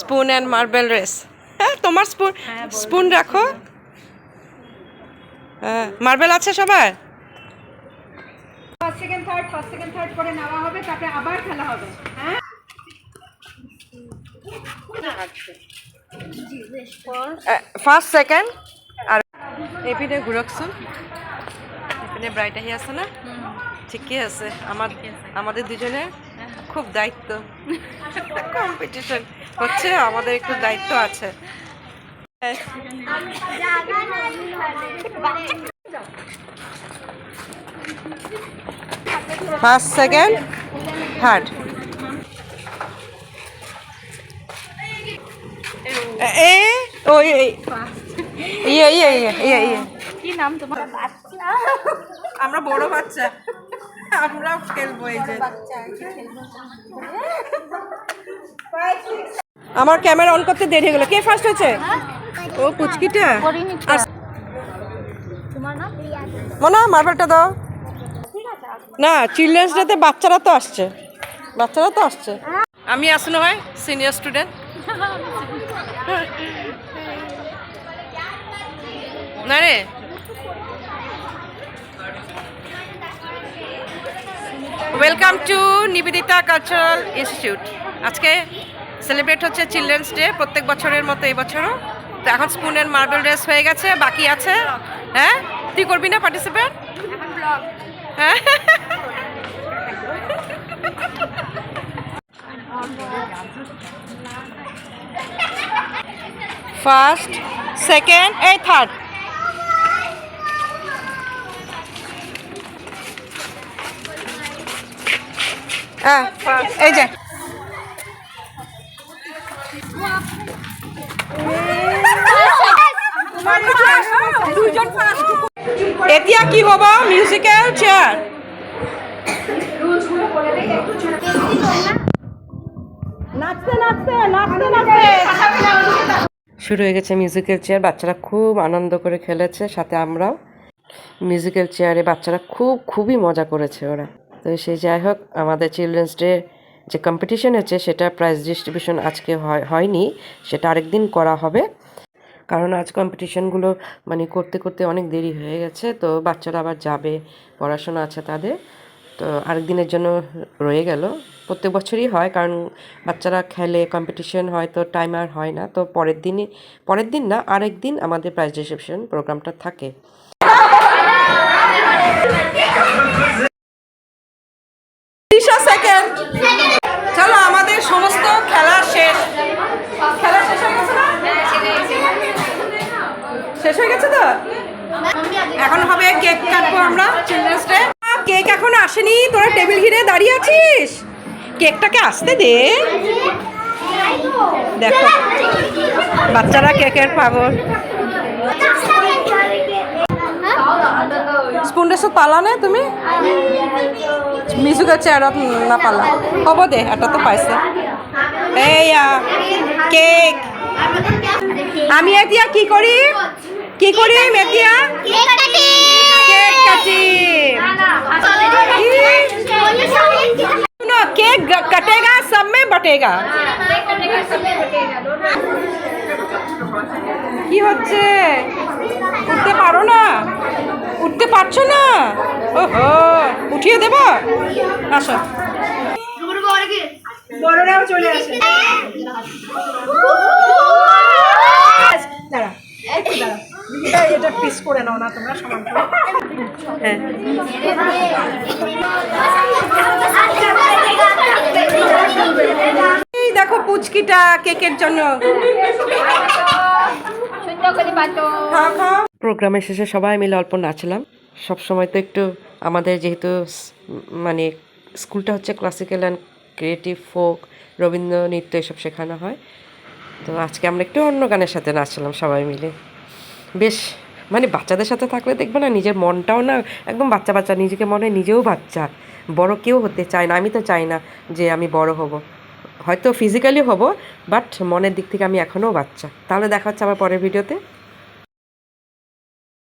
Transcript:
Spoon and marble race হ্যাঁ তোমার spoon spoon রাখো। হ্যাঁ মার্বেল আছে সবার? First second third first second third করে নেওয়া হবে তারপরে আবার খেলা হবে। হ্যাঁ? সেকেন্ড আর এইপিনে ঘূৰকচোন এইপিনে ব্ৰাইট আহি আছে না? ঠিকই আছে। আমার আমাদের দুজনের খুব দায়িত্ব। কম্পিটিশন হচ্ছে আমাদের একটু দায়িত্ব আছে। ফার্স্ট সেকেন্ড থার্ড এ ইয়ে ইয়ে ইয়ে ইয়ে ইয়ে কি নাম তোমার? আমরা বড় বাচ্চা। আমরাও খেলব এই যে। আমার ক্যামেরা অন করতে দেরি হয়ে গেল। কে ফার্স্ট হয়েছে? ও পুচকিটা মনা মার্বেলটা দাও। না চিলড্রেন্স ডেতে বাচ্চারা তো আসছে। বাচ্চারা তো আসছে। আমি আসনো হয় সিনিয়র স্টুডেন্ট না রে welcome to Nivedita cultural institute আজকে সেলিব্রেট হচ্ছে চিলড্রেন্স ডে প্রত্যেক বছরের মতো এই বছরও। তো এখন স্পুনের মার্বেল রেস হয়ে গেছে, বাকি আছে। হ্যাঁ? তুই করবি না পার্টিসিপেট হ্যাঁ? ফার্স্ট সেকেন্ড এই থার্ড হ্যাঁ এই যে। এতিয়া কি হ'ব? মিউজিকেল চেয়ার শুরু হয়ে গেছে মিউজিক্যাল চেয়ার বাচ্চারা খুব আনন্দ করে খেলেছে সাথে আমরাও। মিউজিক্যাল চেয়ারে বাচ্চারা খুব খুবই মজা করেছে ওরা। তো সেই যাই হোক, আমাদের চিলড্রেন্স ডে যে কম্পিটিশন হচ্ছে, সেটা প্রাইজ ডিস্ট্রিবিউশন আজকে হয়- হয়নি, সেটা আরেকদিন করা হবে। কারণ আজ কম্পিটিশনগুলো মানে করতে করতে অনেক দেরি হয়ে গেছে, তো বাচ্চারা আবার যাবে, পড়াশোনা আছে তাদের। তো আরেকদিনের জন্য রয়ে গেল। প্রত্যেক বছরই হয়, কারণ বাচ্চারা খেলে কম্পিটিশন হয়, তো টাইম আর হয় না। তো পরের দিনই, পরের দিন না আরেক দিন আমাদের প্রাইজ ডিস্ট্রিবিউশন প্রোগ্রামটা থাকে। শেষ হয়ে গেছে তো? এখন হবে কেক কাটবো আমরা চিলড্রেন্স ডে কেক এখন আসেনি, তোরা টেবিল ঘিরে দাঁড়িয়ে আছিস? কেকটাকে আসতে দে। দেখো, বাচ্চারা কেকের পাগল। ড্ৰেছত পালানে তুমি? মিউজিকেল চেয়াৰত নাপালা হ'ব দে এটা তো পাইছে। এয়া কেক। আমি এতিয়া কি কৰিম কি কৰিম এতিয়া কেক কাটিম শুনো কেক গ- कटेगा सब में बटेगा কি হচ্ছে উঠতে পারো না উঠতে পারছো না ওহো উঠিয়ে দেব আসো বড়রাও চলে আসে দাঁড়া একটু এটা এটা পিস করে নাও না তোমরা সমান করে। হ্যাঁ। এই দেখো পুচকিটা কেকের জন্য। প্রোগ্রামের শেষে সবাই মিলে অল্প নাচলাম। সব সময় তো একটু আমাদের যেহেতু মানে স্কুলটা হচ্ছে classical and creative folk Rabindra নৃত্য এসব শেখানো হয়। তো আজকে আমরা একটু অন্য গানের সাথে নাচলাম সবাই মিলে। বেশ মানে বাচ্চাদের সাথে থাকলে দেখবে না নিজের মনটাও না একদম বাচ্চা বাচ্চা, নিজেকে মনে নিজেও বাচ্চা। বড় কেউ হতে চায় না, আমি তো চাই না যে আমি বড় হব। হয়তো ফিজিক্যালি হব বাট মনের দিক থেকে আমি এখনও বাচ্চা। তাহলে দেখা হচ্ছে আমার পরের ভিডিওতে